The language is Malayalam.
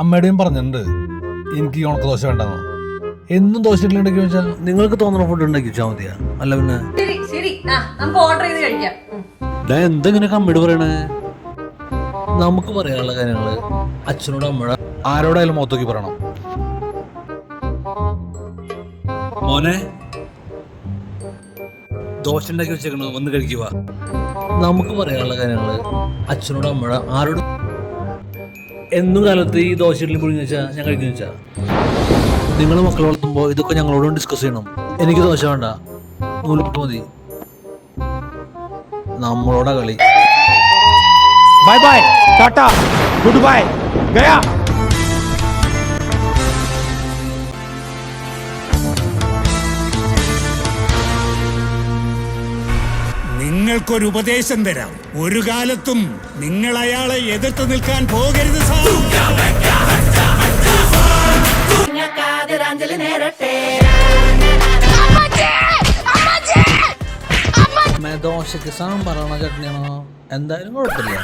അമ്മയുടെയും പറഞ്ഞിട്ടുണ്ട് എനിക്ക് ഉണക്ക ദോശ വേണ്ടെന്ന്. എന്നും ദോശ ഇഡ്ഡലി വെച്ചാൽ നിങ്ങൾക്ക് തോന്നുന്ന ഫുഡ് ഉണ്ടാക്കി വെച്ചാൽ മതിയാ. അല്ല പിന്നെ? ശരി ശരി. നമുക്ക് ഓർഡർ ചെയ്ത് എന്തെങ്ങനെ അമ്മയോട് പറയണേ? നമുക്ക് പറയാനുള്ള കാര്യങ്ങൾ അച്ഛനോട് അമ്മയോടും ആരോടായാലും മൊത്തക്കി പറയണം. മോനെ. ദോശ ഉണ്ടാക്കി വെച്ചേക്കണു. വന്ന് കഴിക്കുക നമുക്ക് പറയാനുള്ള കാര്യങ്ങൾ അച്ഛനോട് അമ്മയോട് ആരോട് എന്നും കാലത്ത് ഈ ദോശ ഇഡ്ഡലി പൊടിഞ്ഞു വെച്ചാ ഞാൻ കഴിക്കുന്നു നിങ്ങൾ മക്കളെ വളർത്തുമ്പോൾ ഇതൊക്കെ ഞങ്ങളോടും ഡിസ്കസ് ചെയ്യണം. എനിക്ക് ദോശ വേണ്ട. നൂലിപ്പിട്ട് മതി. നമ്മളോടാ കളി. Bye bye Tata goodbye ഗയാ നിങ്ങൾക്കൊരു ഉപദേശം തരാം. ഒരു കാലത്തും നിങ്ങൾ അയാളെ എതിർത്ത് നിൽക്കാൻ പോകരുത് സാർ. ദോശക്ക് സാമ്പാറാണോ ചട്നിയാണോ? എന്തായാലും കുഴപ്പമില്ല.